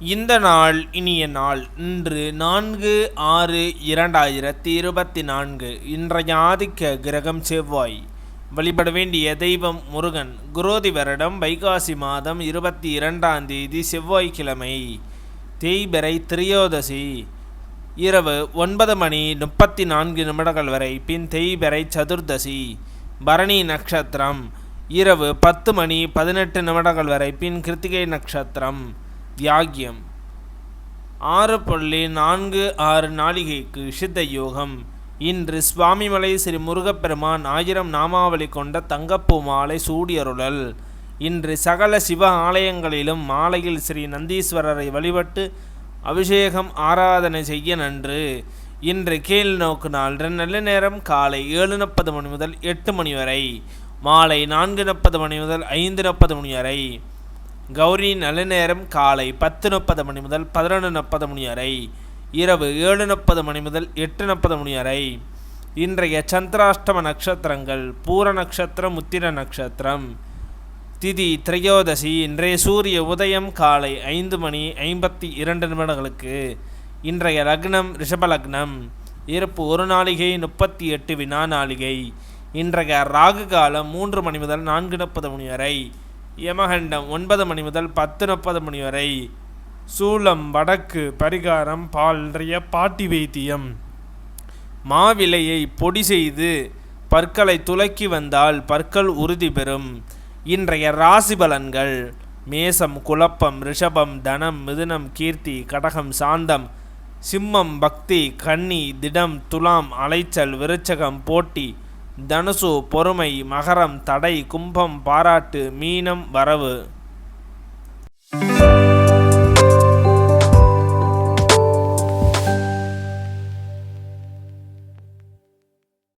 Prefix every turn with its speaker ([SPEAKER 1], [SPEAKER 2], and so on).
[SPEAKER 1] இந்த நாள் இனிய நாள். இன்று நான்கு ஆறு இரண்டாயிரத்தி இருபத்தி நான்கு. இன்றைய ஆதிக்க கிரகம் செவ்வாய். வழிபட வேண்டிய தெய்வம் முருகன். குரோதி வருடம் வைகாசி மாதம் இருபத்தி இரண்டாம் தேதி செவ்வாய்க்கிழமை. தேய்பிறை திரியோதசி. இரவு ஒன்பது மணி முப்பத்தி நான்கு நிமிடங்கள் வரை பின் தேய்பிறை சதுர்தசி. பரணி நட்சத்திரம். இரவு பத்து மணி பதினெட்டு நிமிடங்கள் வரை பின் கிருத்திகை நட்சத்திரம். தியாகியம் ஆறு புள்ளி நான்கு ஆறு நாளிகைக்கு சித்த யோகம். இன்று சுவாமிமலை ஸ்ரீ முருகப்பெருமான் ஆயிரம் நாமாவளி கொண்ட தங்கப்பூ மாலை சூடியருளல். இன்று சகல சிவ ஆலயங்களிலும் மாலையில் ஸ்ரீ நந்தீஸ்வரரை வழிபட்டு அபிஷேகம் ஆராதனை செய்ய நன்று. இன்று கீழ் நோக்கு நாள் நல்ல நேரம் காலை ஏழு முப்பது மணி முதல் எட்டு மணி வரை. மாலை நான்கு முப்பது மணி முதல் ஐந்து முப்பது மணி வரை. கௌரி நல்ல நேரம் காலை பத்து முப்பது மணி முதல் பதினொன்று முப்பது மணி வரை. இரவு ஏழு முப்பது மணி முதல் எட்டு முப்பது மணி வரை. இன்றைய சந்திராஷ்டம நட்சத்திரங்கள் பூர நட்சத்திரம் உத்திர நட்சத்திரம். திதி திரையோதசி இன்றைய சூரிய உதயம் காலை ஐந்து மணி ஐம்பத்தி இரண்டு நிமிடங்களுக்கு. இன்றைய லக்னம் ரிஷப லக்னம். இருப்பு ஒரு நாளிகை முப்பத்தி எட்டு வினா நாளிகை. இன்றைய ராகு காலம் மூன்று மணி முதல் நான்கு முப்பது மணி வரை. யமகண்டம் ஒன்பது மணி முதல் பத்து முப்பது மணி வரை. சூலம் வடக்கு பரிகாரம் பால் பாட்டி வைத்தியம். மாவிலையை பொடி செய்து பற்களை துலக்கி வந்தால் பற்கள் உறுதி பெறும். இன்றைய ராசி பலன்கள். மேசம் குழப்பம் ரிஷபம் தனம் மிதுனம் கீர்த்தி கடகம் சாந்தம் சிம்மம் பக்தி கன்னி திடம் துலாம் அலைச்சல் விருச்சகம் போட்டி தனுசு பொறுமை மகரம் தடை கும்பம் பாராட்டு மீனம் வரவு.